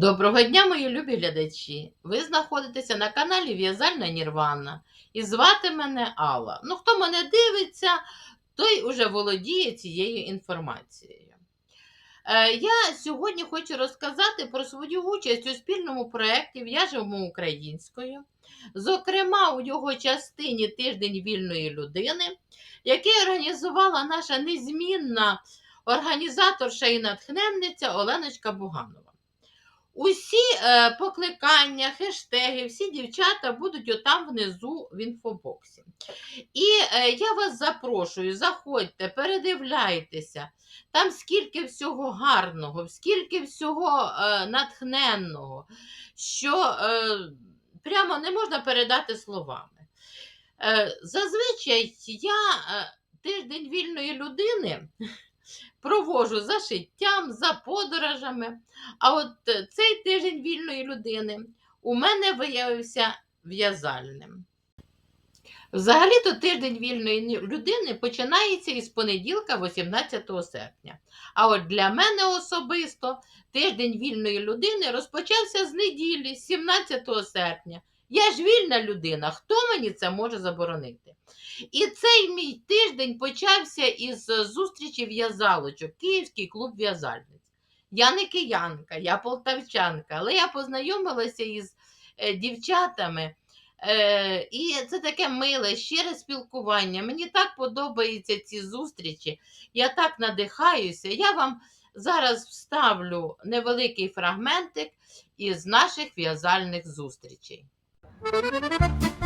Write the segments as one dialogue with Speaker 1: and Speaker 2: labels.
Speaker 1: Доброго дня, мої любі глядачі! Ви знаходитеся на каналі В'язальна Нірвана і звати мене Алла. Ну, хто мене дивиться, той уже володіє цією інформацією. Е, Я сьогодні хочу розказати про свою участь у спільному проєкті В'яжемо українською, зокрема у його частині Тиждень вільної людини, який організувала наша незмінна організаторша і натхненниця Оленочка Буганова. Усі е, покликання, хештеги, всі дівчата будуть отам внизу в інфобоксі. І е, я вас запрошую, заходьте, передивляйтеся. Там скільки всього гарного, скільки всього е, натхненного, що е, прямо не можна передати словами. Е, зазвичай я е, тиждень вільної людини провожу за шиттям, за подорожами. А от е, цей тиждень вільної людини у мене виявився в'язальним. Взагалі-то тиждень вільної людини починається із понеділка, 18 серпня. А от для мене особисто тиждень вільної людини розпочався з неділі, 17 серпня. Я ж вільна людина, хто мені це може заборонити? І цей мій тиждень почався із зустрічі в'язалочок, Київський клуб в'язальниць. Я не киянка, я полтавчанка, але я познайомилася із е, дівчатами. Е, і це таке миле, щире спілкування. Мені так подобаються ці зустрічі. Я так надихаюся. Я вам зараз вставлю невеликий фрагментик із наших в'язальних зустрічей.
Speaker 2: Я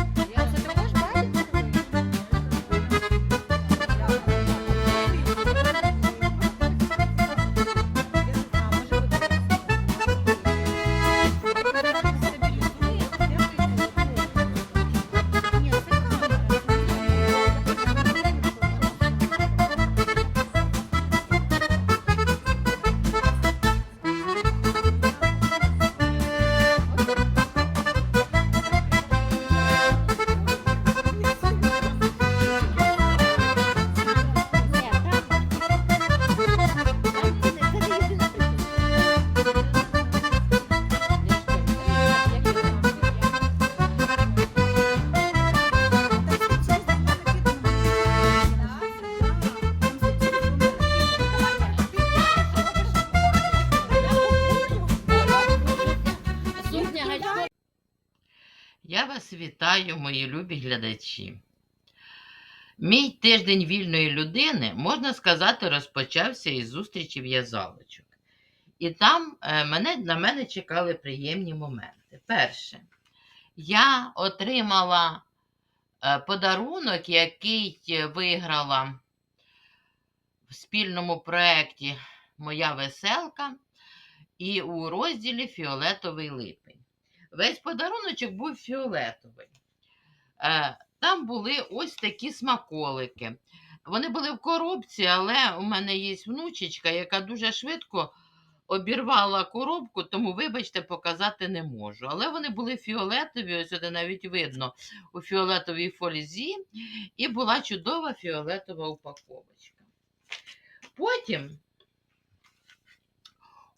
Speaker 1: вітаю, мої любі глядачі. Мій тиждень вільної людини, можна сказати, розпочався із зустрічі в'язалочок. І там е, мене, на мене чекали приємні моменти. Перше, я отримала е, подарунок, який виграла в спільному проєкті Моя веселка і у розділі Фіолетовий липень. Весь подаруночок був фіолетовий. Е, Там були ось такі смаколики. Вони були в коробці, але у мене є внучечка, яка дуже швидко обірвала коробку, тому, вибачте, показати не можу. Але вони були фіолетові, ось це навіть видно у фіолетовій фользі, і була чудова фіолетова упаковочка. Потім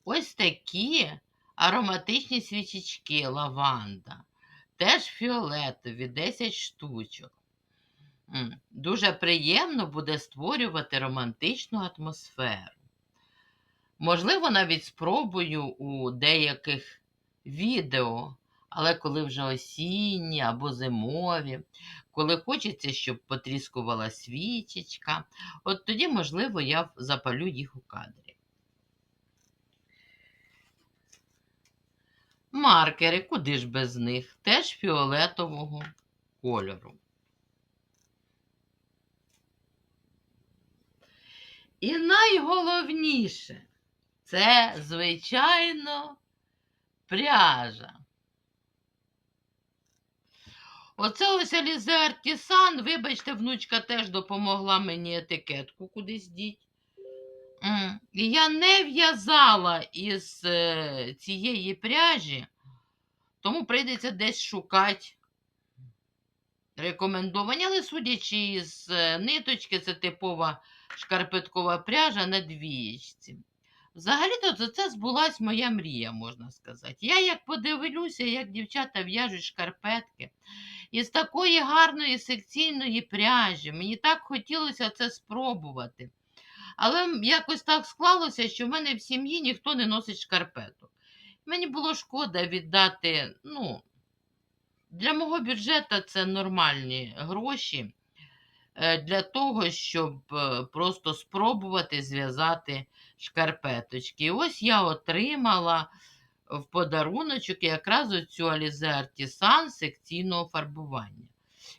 Speaker 1: ось такі ароматичні свічечки лаванда. Теж фіолетові, 10 штучок. Дуже приємно буде створювати романтичну атмосферу. Можливо, навіть спробую у деяких відео, але коли вже осінні або зимові, коли хочеться, щоб потріскувала свічечка, от тоді, можливо, я запалю їх у кадрі. Маркери, куди ж без них? Теж фіолетового кольору. І найголовніше це, звичайно, пряжа. Оце ось Елізе Артісан, вибачте, внучка теж допомогла мені етикетку кудись діть. Я не в'язала із е, цієї пряжі, тому прийдеться десь шукати рекомендовані, але судячи із е, ниточки, це типова шкарпеткова пряжа на двієчці. Взагалі-то за це збулась моя мрія, можна сказати. Я як подивлюся, як дівчата в'яжуть шкарпетки із такої гарної секційної пряжі. Мені так хотілося це спробувати. Але якось так склалося, що в мене в сім'ї ніхто не носить шкарпеток. Мені було шкода віддати, ну, для мого бюджету це нормальні гроші е, для того, щоб е, просто спробувати зв'язати шкарпеточки. І ось я отримала в подаруночок якраз оцю Alize Artisan секційного фарбування.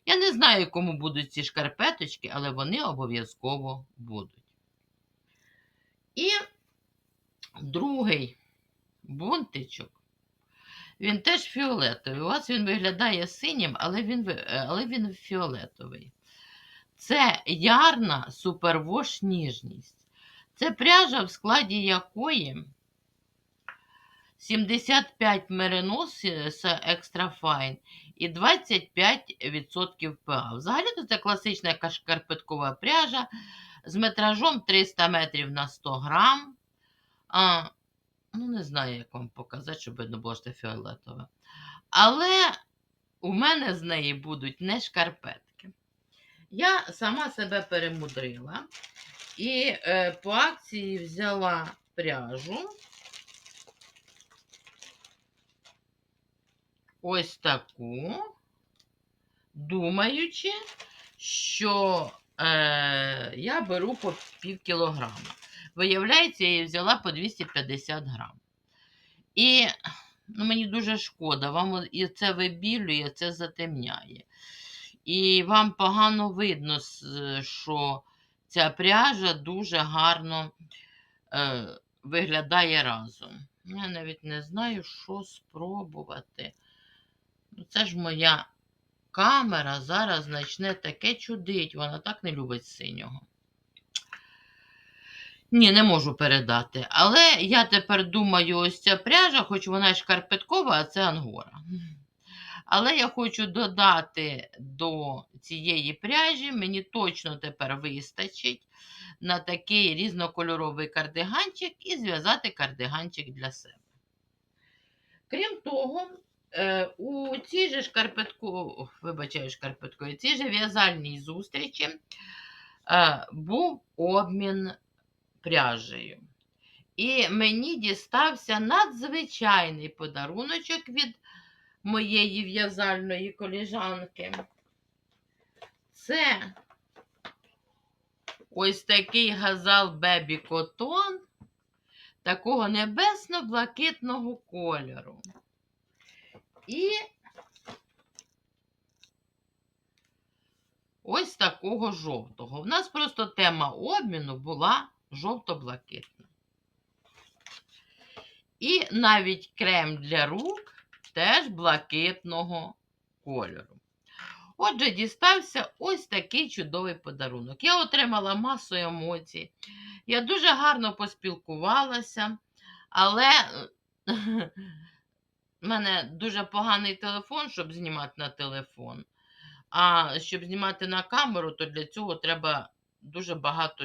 Speaker 1: Я не знаю, кому будуть ці шкарпеточки, але вони обов'язково будуть. І другий бунтичок. Він теж фіолетовий. У вас він виглядає синім, але він, е, але він фіолетовий. Це ярна супервош ніжність. Це пряжа, в складі якої 75 меринос екстра файн і 25% ПА. Взагалі-то це класична шкарпеткова пряжа з метражом 300 метрів на 100 грам. А, ну, не знаю, як вам показати, щоб видно було, що це фіолетове. Але у мене з неї будуть не шкарпетки. Я сама себе перемудрила і е, по акції взяла пряжу. Ось таку, думаючи, що е, я беру по пів кілограма. Виявляється, я її взяла по 250 грам. І ну, мені дуже шкода, вам і це вибілює, це затемняє. І вам погано видно, що ця пряжа дуже гарно е, виглядає разом. Я навіть не знаю, що спробувати. Ну, Це ж моя камера зараз почне таке чудить. Вона так не любить синього. Ні, не можу передати. Але я тепер думаю, ось ця пряжа, хоч вона шкарпеткова, а це ангора. Але я хочу додати до цієї пряжі, мені точно тепер вистачить на такий різнокольоровий кардиганчик і зв'язати кардиганчик для себе. Крім того, у цій же шкарпетку, вибачаю, шкарпетковій, цій же в'язальній зустрічі е, був обмін пряжею. І мені дістався надзвичайний подаруночок від моєї в'язальної коліжанки. Це ось такий газал Бебі Котон такого небесно-блакитного кольору. І ось такого жовтого. У нас просто тема обміну була жовто-блакитна. І навіть крем для рук теж блакитного кольору. Отже, дістався ось такий чудовий подарунок. Я отримала масу емоцій. Я дуже гарно поспілкувалася, але в мене дуже поганий телефон, щоб знімати на телефон. А щоб знімати на камеру, то для цього треба дуже багато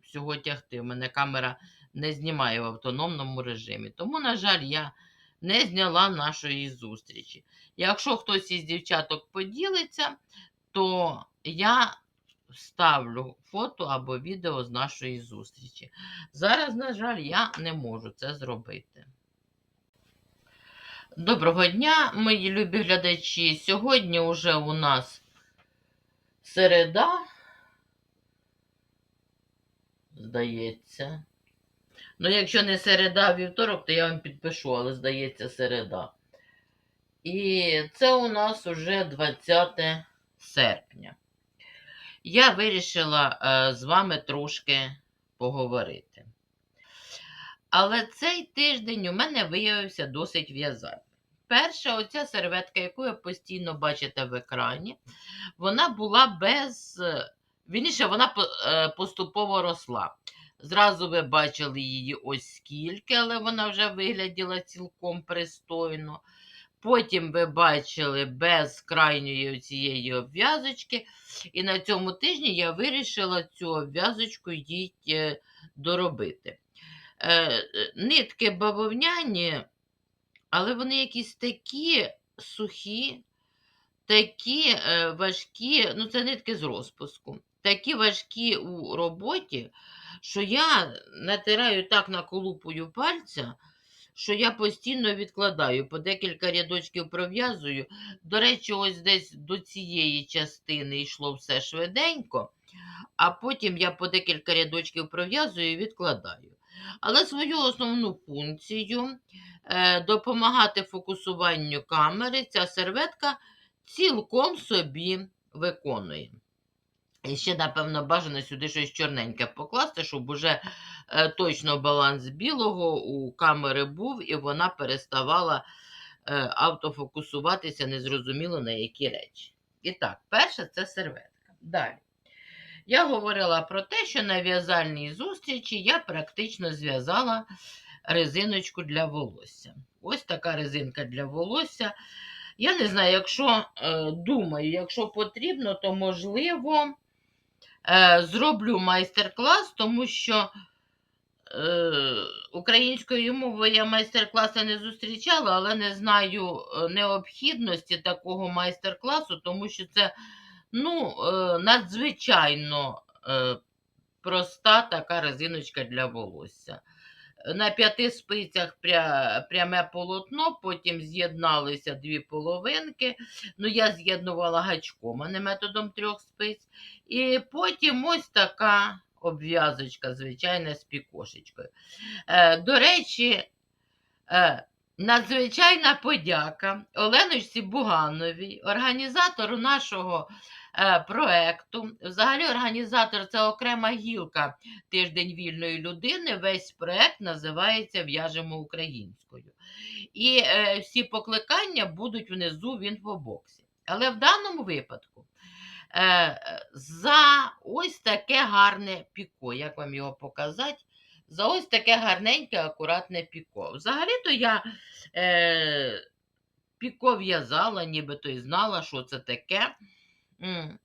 Speaker 1: всього тягти. У мене камера не знімає в автономному режимі. Тому, на жаль, я не зняла нашої зустрічі. Якщо хтось із дівчаток поділиться, то я вставлю фото або відео з нашої зустрічі. Зараз, на жаль, я не можу це зробити. Доброго дня, мої любі глядачі. Сьогодні вже у нас середа, здається. Ну, якщо не середа, вівторок, то я вам підпишу, але здається, середа. І це у нас уже 20 серпня. Я вирішила е, з вами трошки поговорити. Але цей тиждень у мене виявився досить в'язальний. Перша, оця серветка, яку ви постійно бачите в екрані, вона була без. е, Вірніше, вона е, поступово росла. Зразу ви бачили її ось скільки, але вона вже вигляділа цілком пристойно. Потім ви бачили без крайньої цієї обв'язочки. І на цьому тижні я вирішила цю обв'язочку їй е, доробити. нитки бавовняні, але вони якісь такі сухі, такі е, важкі, ну це нитки з розпуску, такі важкі у роботі, що я натираю так наколупую пальця, що я постійно відкладаю, по декілька рядочків пров'язую. До речі, ось десь до цієї частини йшло все швиденько, а потім я по декілька рядочків пров'язую і відкладаю. Але свою основну функцію е, допомагати фокусуванню камери ця серветка цілком собі виконує. І ще, напевно, бажано сюди щось чорненьке покласти, щоб уже е, точно баланс білого у камери був, і вона переставала е, автофокусуватися незрозуміло на які речі. І так, перше це серветка. Далі. Я говорила про те, що на в'язальній зустрічі я практично зв'язала резиночку для волосся. Ось така резинка для волосся. Я не знаю, якщо е, думаю, якщо потрібно, то можливо е, зроблю майстер-клас, тому що е, українською мовою я майстер-класи не зустрічала, але не знаю необхідності такого майстер-класу, тому що це ну, е, надзвичайно е, проста така резиночка для волосся. На п'яти спицях пря, пряме полотно, потім з'єдналися дві половинки. Ну, я з'єднувала гачком, а не методом трьох спиць. І потім ось така обв'язочка, звичайна, з пікошечкою. Е, до речі, е, надзвичайна подяка Оленочці Бугановій, організатору нашого проекту. Взагалі, організатор це окрема гілка тиждень вільної людини. Весь проект називається В'яжемо українською. І е, всі покликання будуть внизу в інфобоксі. Але в даному випадку е, за ось таке гарне піко, як вам його показати? За ось таке гарненьке, акуратне піко. Взагалі-то я е, піко в'язала, нібито і знала, що це таке.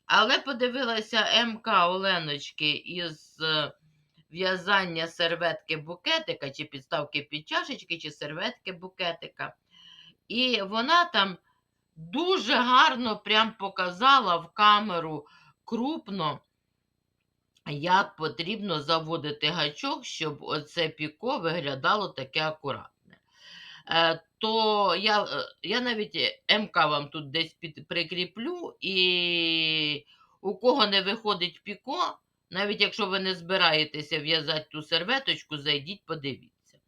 Speaker 1: Але подивилася МК Оленочки із е, в'язання серветки букетика, чи підставки під чашечки, чи серветки букетика. І вона там дуже гарно прям показала в камеру крупно, як потрібно заводити гачок, щоб оце піко виглядало таке акуратне. То я, е, я навіть МК вам тут десь під, прикріплю, і у кого не виходить піко, навіть якщо ви не збираєтеся в'язати ту серветочку, зайдіть, подивіться.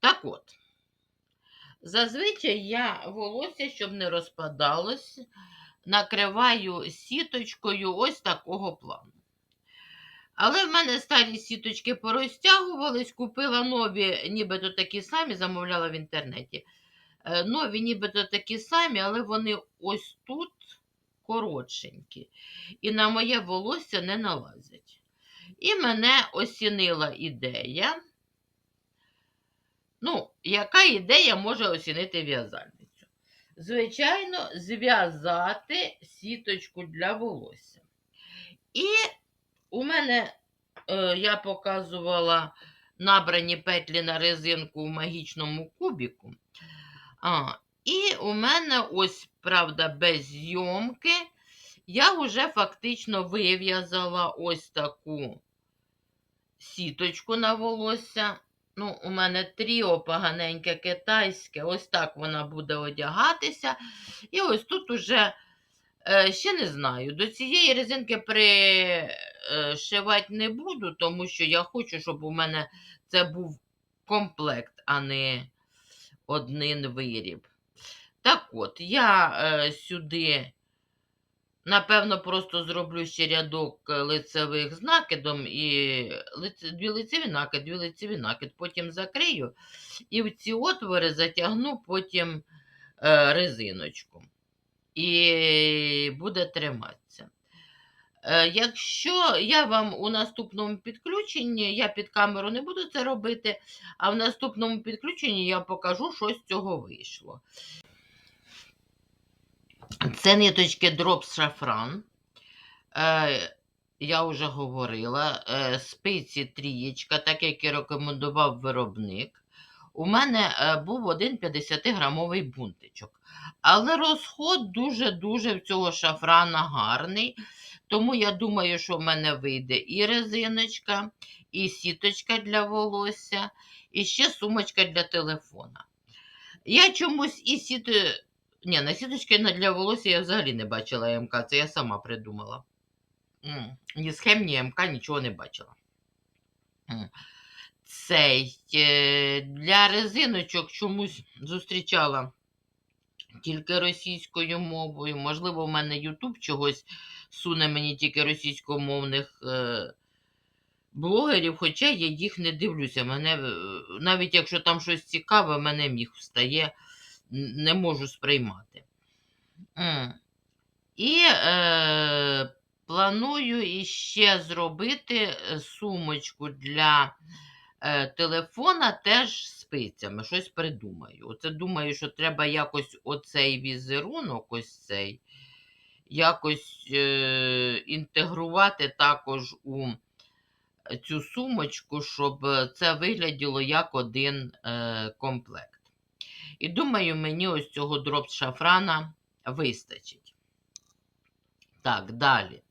Speaker 1: Так от, зазвичай я волосся, щоб не розпадалось, накриваю сіточкою ось такого плану. Але в мене старі сіточки порозтягувались, купила нові, нібито такі самі, замовляла в інтернеті. Е, Нові, нібито такі самі, але вони ось тут коротшенькі. І на моє волосся не налазять. І мене осінила ідея. Ну, яка ідея може осінити в'язальницю? Звичайно, зв'язати сіточку для волосся. І у мене е, я показувала набрані петлі на резинку в магічному кубіку. А, і у мене ось, правда, без зйомки, я вже фактично вив'язала ось таку сіточку на волосся. Ну, у мене тріо поганеньке китайське, ось так вона буде одягатися. І ось тут уже Е, ще не знаю. До цієї резинки пришивати не буду, тому що я хочу, щоб у мене це був комплект, а не один виріб. Так от, я е, сюди, напевно, просто зроблю ще рядок лицевих з накидом і лице, дві лицеві накид, дві лицеві накид, потім закрию і в ці отвори затягну потім е, резиночку і буде триматися. Е, Якщо я вам у наступному підключенні, я під камеру не буду це робити, а в наступному підключенні я покажу, що з цього вийшло. Це ниточки Drops Шафран. Е, я вже говорила, е, спиці трієчка, так як і рекомендував виробник. У мене був один 50-грамовий бунтичок. Але розход дуже-дуже в цього шафрана гарний. Тому я думаю, що в мене вийде і резиночка, і сіточка для волосся, і ще сумочка для телефона. Я чомусь і сіти. Ні, на сіточки для волосся я взагалі не бачила МК, це я сама придумала. Ні схем, ні МК нічого не бачила. Цей е, для резиночок чомусь зустрічала тільки російською мовою. Можливо, в мене Ютуб чогось суне мені тільки російськомовних е, блогерів, хоча я їх не дивлюся. Мене, е, навіть якщо там щось цікаве, мене міг встає, не можу сприймати. І е, планую іще зробити е, сумочку для е, телефона теж спицями. Щось придумаю. Оце думаю, що треба якось оцей візерунок, ось цей, якось е, інтегрувати також у цю сумочку, щоб е, це вигляділо як один е, комплект. І думаю, мені ось цього дроп шафрана вистачить. Так, далі.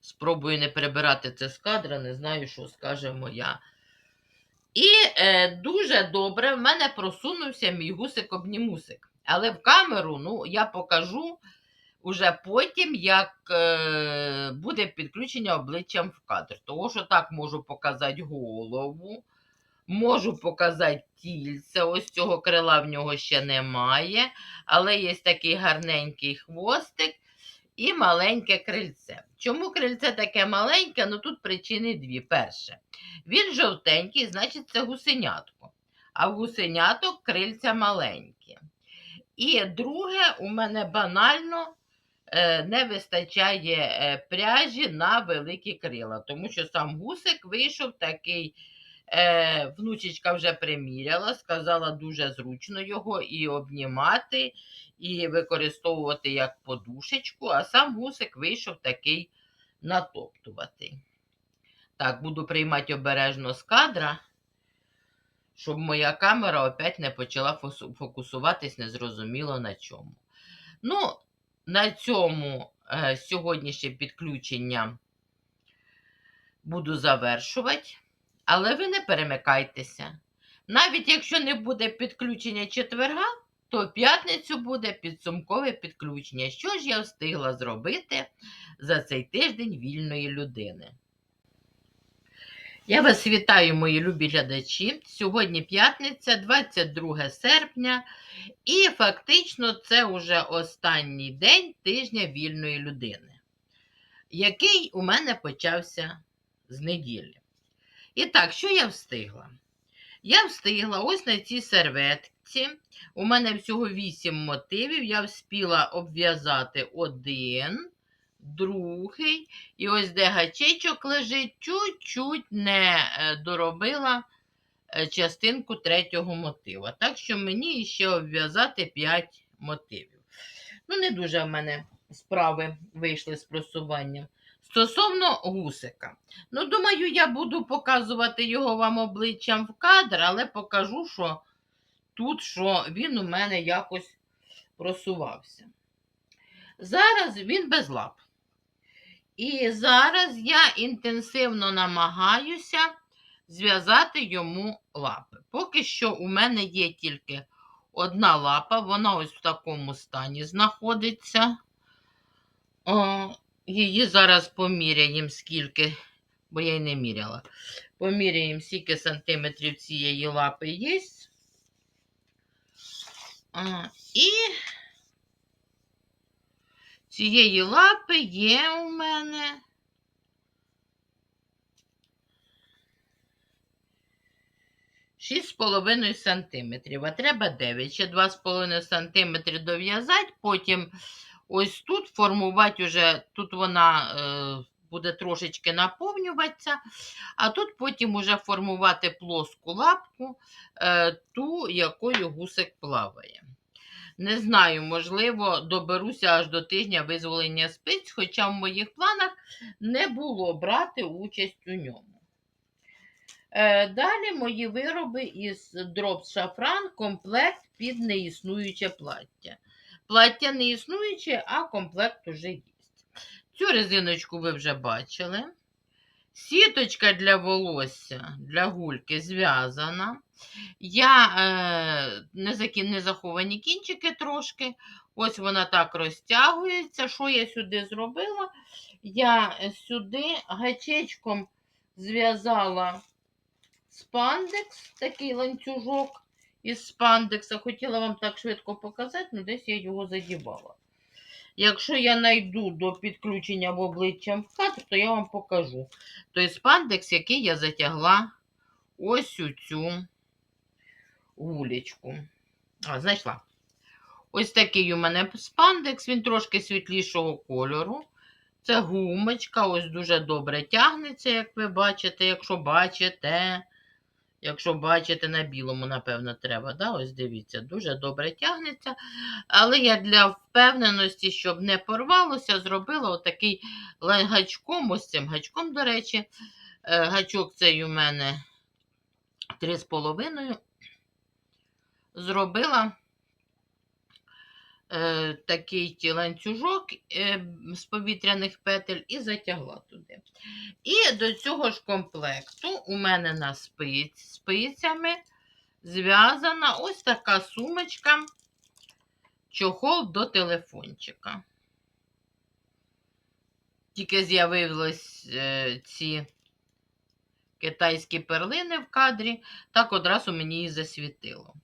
Speaker 1: Спробую не перебирати це з кадра, не знаю, що скаже моя. І е, дуже добре в мене просунувся мій гусик-обнімусик. Але в камеру ну, я покажу уже потім, як е, буде підключення обличчям в кадр. Тому що так можу показати голову, можу показати тільце. Ось цього крила в нього ще немає, але є такий гарненький хвостик і маленьке крильце. Чому крильце таке маленьке? Ну тут причини дві. Перше, він жовтенький, значить це гусенятко. А в гусеняток крильця маленькі. І друге, у мене банально не вистачає е, пряжі на великі крила, тому що сам гусик вийшов такий. Е, внучечка вже приміряла, сказала дуже зручно його і обнімати, і використовувати як подушечку, а сам гусик вийшов такий натоптуватий. Так, буду приймати обережно з кадра, щоб моя камера опять не почала фокусуватись незрозуміло на чому. Ну, на цьому е, сьогоднішнє підключення буду завершувати, але ви не перемикайтеся. Навіть якщо не буде підключення четверга, то в п'ятницю буде підсумкове підключення. Що ж я встигла зробити за цей тиждень вільної людини? Я вас вітаю, мої любі глядачі. Сьогодні п'ятниця, 22 серпня, і фактично це вже останній день тижня вільної людини, який у мене почався з неділі. І так, що я встигла? Я встигла ось на цій серветці. У мене всього 8 мотивів. Я вспіла обв'язати один, другий. І ось де гачечок лежить, чуть-чуть не е, доробила е, частинку третього мотива. Так що мені ще обв'язати 5 мотивів. Ну, не дуже в мене справи вийшли з просуванням. Стосовно гусика. Ну, думаю, я буду показувати його вам обличчям в кадр, але покажу, що тут що він у мене якось просувався. Зараз він без лап. І зараз я інтенсивно намагаюся зв'язати йому лапи. Поки що у мене є тільки одна лапа, вона ось в такому стані знаходиться. О, її зараз поміряємо, скільки, бо я й не міряла. Поміряємо, скільки сантиметрів цієї лапи є. А, і цієї лапи є у мене. Шість з половиною сантиметрів, а треба 9. Ще 2,5 сантиметри дов'язати, потім ось тут формувати уже, тут вона е, буде трошечки наповнюватися, а тут потім уже формувати плоску лапку, е, ту, якою гусик плаває. Не знаю, можливо, доберуся аж до тижня визволення спиць, хоча в моїх планах не було брати участь у ньому. Е, далі мої вироби із дроб шафран, комплект під неіснуюче плаття. Плаття не існуюче, а комплект уже є. Цю резиночку ви вже бачили. Сіточка для волосся, для гульки зв'язана. Я е, не, закі... не заховані кінчики трошки. Ось вона так розтягується. Що я сюди зробила? Я сюди гачечком зв'язала спандекс, такий ланцюжок із спандекса. Хотіла вам так швидко показати, але десь я його задівала. Якщо я знайду до підключення в обличчям в кадр, то я вам покажу той спандекс, який я затягла ось у цю гулечку. А, знайшла. Ось такий у мене спандекс, він трошки світлішого кольору. Це гумочка, ось дуже добре тягнеться, як ви бачите, якщо бачите. Якщо бачите, на білому, напевно, треба. Да? Ось дивіться, дуже добре тягнеться. Але я для впевненості, щоб не порвалося, зробила отакий гачком, ось цим гачком, до речі. Е, Гачок цей у мене 3,5. Зробила е, такий ланцюжок е, з повітряних петель і затягла туди. І до цього ж комплекту у мене на спиць, спицями зв'язана ось така сумочка, чохол до телефончика. Тільки з'явились е, ці китайські перлини в кадрі, так одразу мені і засвітило.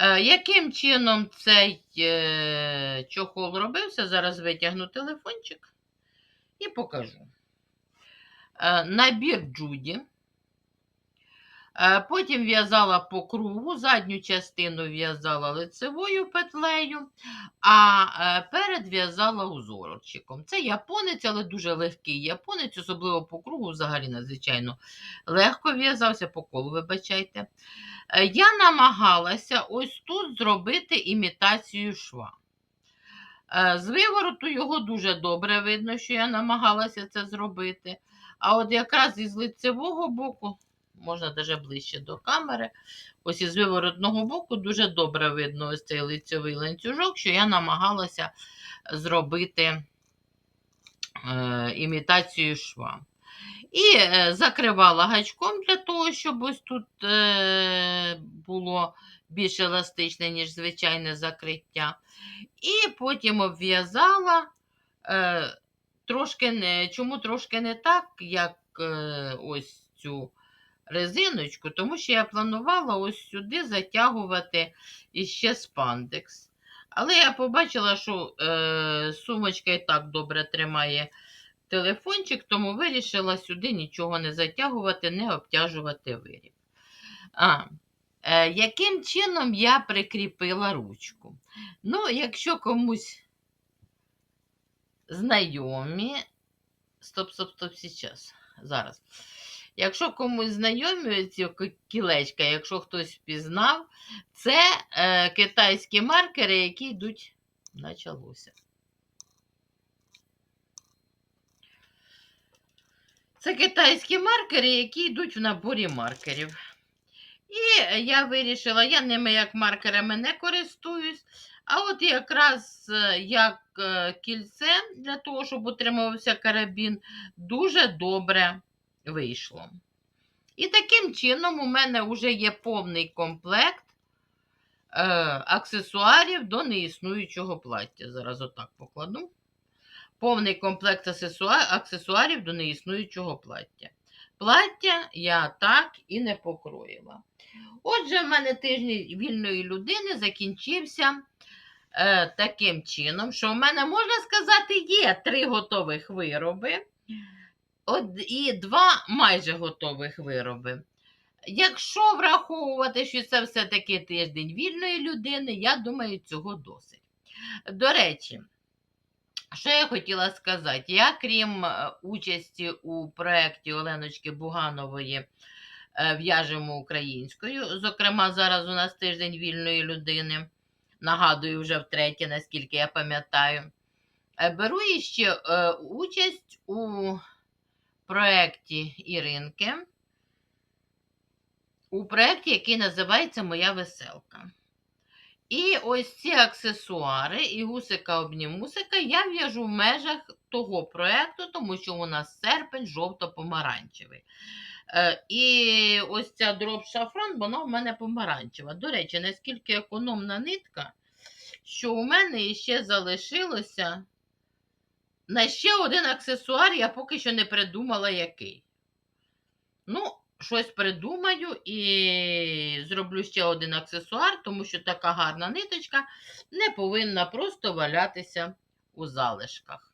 Speaker 1: Е, яким чином цей е, чохол робився? Зараз витягну телефончик і покажу. Е, набір Джуді. Е, Потім в'язала по кругу, задню частину в'язала лицевою петлею, а е, перед в'язала узорчиком. Це японець, але дуже легкий японець, особливо по кругу, взагалі надзвичайно легко в'язався, по колу, вибачайте. Е, Я намагалася ось тут зробити імітацію шва. З вивороту його дуже добре видно, що я намагалася це зробити. А от якраз із лицевого боку, можна навіть ближче до камери, ось із виворотного боку дуже добре видно ось цей лицевий ланцюжок, що я намагалася зробити е, імітацію шва. І е, закривала гачком для того, щоб ось тут е, було більш еластичне, ніж звичайне закриття. І потім обв'язала. Е, трошки не, чому трошки не так, як е, ось цю резиночку, тому що я планувала ось сюди затягувати іще спандекс. Але я побачила, що е, сумочка і так добре тримає телефончик, тому вирішила сюди нічого не затягувати, не обтяжувати виріб. А, е, яким чином я прикріпила ручку? Ну, якщо комусь знайомі. Стоп, стоп, стоп, сейчас. Зараз. Якщо комусь знайомі ці кілечка, якщо хтось впізнав, це е, китайські маркери, які йдуть. Началося. Це китайські маркери, які йдуть в наборі маркерів. І я вирішила, я ними як маркерами не користуюсь, а от якраз е, як е, кільце для того, щоб утримувався карабін, дуже добре вийшло. І таким чином у мене вже є повний комплект е, аксесуарів до неіснуючого плаття. Зараз отак покладу. Повний комплект аксесуарів до неіснуючого плаття. Плаття я так і не покроїла. Отже, в мене тиждень вільної людини закінчився е, таким чином, що в мене, можна сказати, є три готових вироби і два майже готових вироби. Якщо враховувати, що це все-таки тиждень вільної людини, я думаю, цього досить. До речі, що я хотіла сказати? Я, крім е, участі у проєкті Оленочки Буганової е, В'яжемо українською, зокрема, зараз у нас тиждень вільної людини. нагадую вже втретє, наскільки я пам'ятаю. Е, Беру іще участь у проєкті Іринки, у проєкті, який називається Моя веселка. І ось ці аксесуари і гусика обнімусика я в'яжу в межах того проєкту, тому що у нас серпень жовто-помаранчевий. Е, і ось ця дроб шафран, вона в мене помаранчева. До речі, наскільки економна нитка, що у мене ще залишилося на ще один аксесуар, я поки що не придумала який. Ну, щось придумаю і зроблю ще один аксесуар, тому що така гарна ниточка не повинна просто валятися у залишках.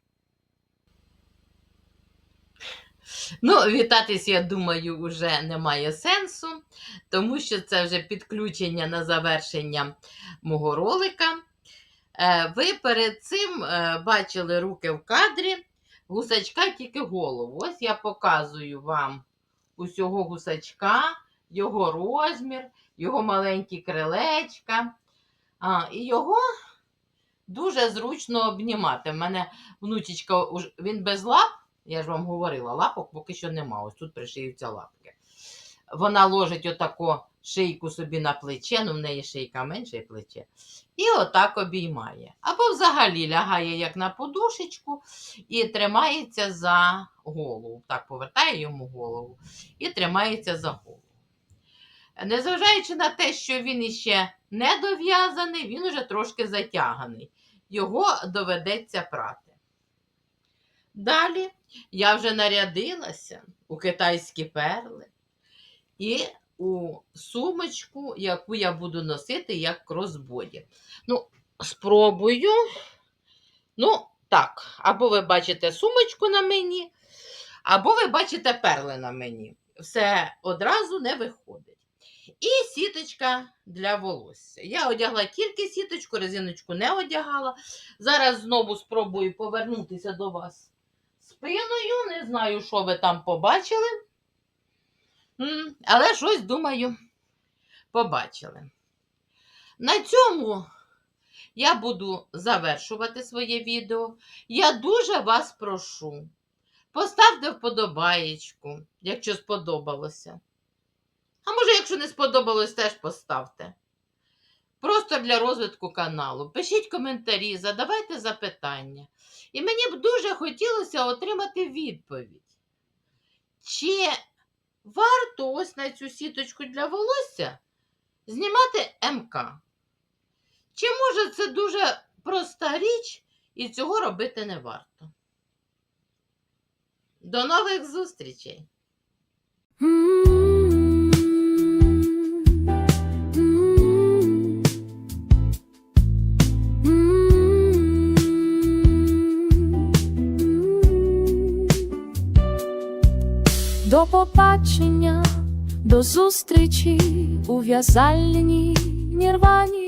Speaker 1: Ну, вітатись, я думаю, вже немає сенсу, тому що це вже підключення на завершення мого ролика. Е, Ви перед цим е, бачили руки в кадрі, гусачка тільки голову. Ось я показую вам усього гусачка, його розмір, його маленькі крилечка. А, і його дуже зручно обнімати. У мене внучечка, він без лап, я ж вам говорила, лапок поки що нема. Ось тут пришиються лапки. Вона ложить отако шийку собі на плече, ну в неї шийка менше плече. І отак обіймає. Або взагалі лягає як на подушечку і тримається за голову. Так, повертає йому голову і тримається за голову. Незважаючи на те, що він іще не дов'язаний, він уже трошки затяганий. Його доведеться прати. Далі я вже нарядилася у китайські перли і у сумочку, яку я буду носити як кросбоді. Ну, спробую. Ну, так, або ви бачите сумочку на мені, або ви бачите перли на мені. Все одразу не виходить. І сіточка для волосся. Я одягла тільки сіточку, резиночку не одягала. Зараз знову спробую повернутися до вас спиною. Не знаю, що ви там побачили. Але щось, думаю, побачили. На цьому я буду завершувати своє відео. Я дуже вас прошу. Поставте вподобаєчку, якщо сподобалося. А може, якщо не сподобалось, теж поставте. Просто для розвитку каналу. Пишіть коментарі, задавайте запитання. І мені б дуже хотілося отримати відповідь. Чи варто ось на цю сіточку для волосся знімати МК? Чи може це дуже проста річ і цього робити не варто? До нових зустрічей!
Speaker 2: Побачення, до зустрічі у в'язальні нірвані.